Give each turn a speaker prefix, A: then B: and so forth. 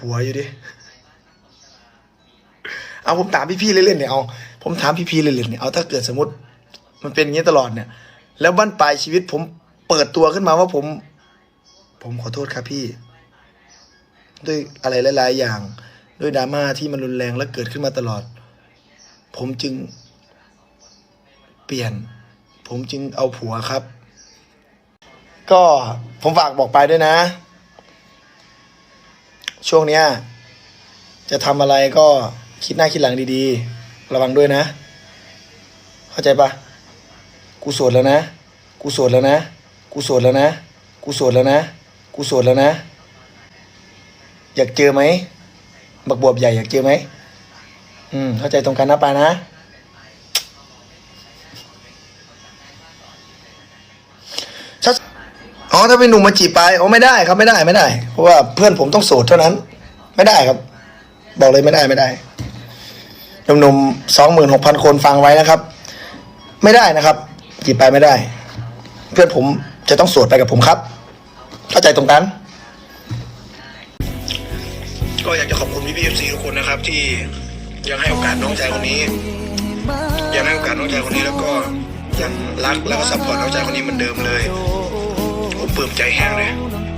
A: ผัวอยู่ดิ เอาผมถามพี่ๆเล่นๆเนี่ยเอาผมถามพี่ๆเล่นๆเนี่ยเอาถ้าเกิดสมมติมันเป็นอย่างนี้ตลอดเนี่ย แล้วบั้นปลายชีวิตผมเปิดตัวขึ้นมาว่าผม ผมขอโทษครับพี่ ด้วยอะไรหลายๆอย่าง ด้วยดราม่าที่มันรุนแรงและเกิดขึ้นมาตลอด ผมจึง เปลี่ยน ผมจึงเอาผัวครับ ก็ผมฝากบอกไปด้วยนะ ช่วงเนี้ยจะทำอะไรก็คิดหน้าคิดหลังดีๆ ระวังด้วยนะ เข้าใจปะกูโสดแล้วนะ กูโสดแล้วนะ กูโสดแล้วนะ กูโสดแล้วนะ กูโสดแล้วนะ อยากเจอไหมบักบวบใหญ่อยากเจอไหมอืมเข้าใจตรงกันนะปานะชัด อ๋อถ้าเป็นหนุ่มมาจีบไปอ๋อไม่ได้ครับไม่ได้ไม่ได้ เพราะว่าเพื่อนผมต้องโสดเท่านั้น ไม่ได้ครับ บอกเลยไม่ได้ไม่ได้หนุ่มๆสองหมื่นหกพันคนฟังไว้นะครับ ไม่ได้นะครับ จีบไปไม่ได้ เพื่อนผมจะต้องโสดไปกับผมครับ เข้าใจตรงกันก็อยากจะขอบคุณพี่พีเอฟซีทุกคนนะครับ ที่ยังให้โอกาสน้องชายคนนี้ ยังให้โอกาสน้องชายคนนี้แล้วก็ยังรักแล้วก็ซัพพอร์ตน้องชายคนนี้เหมือนเดิมเลย ผมปลื้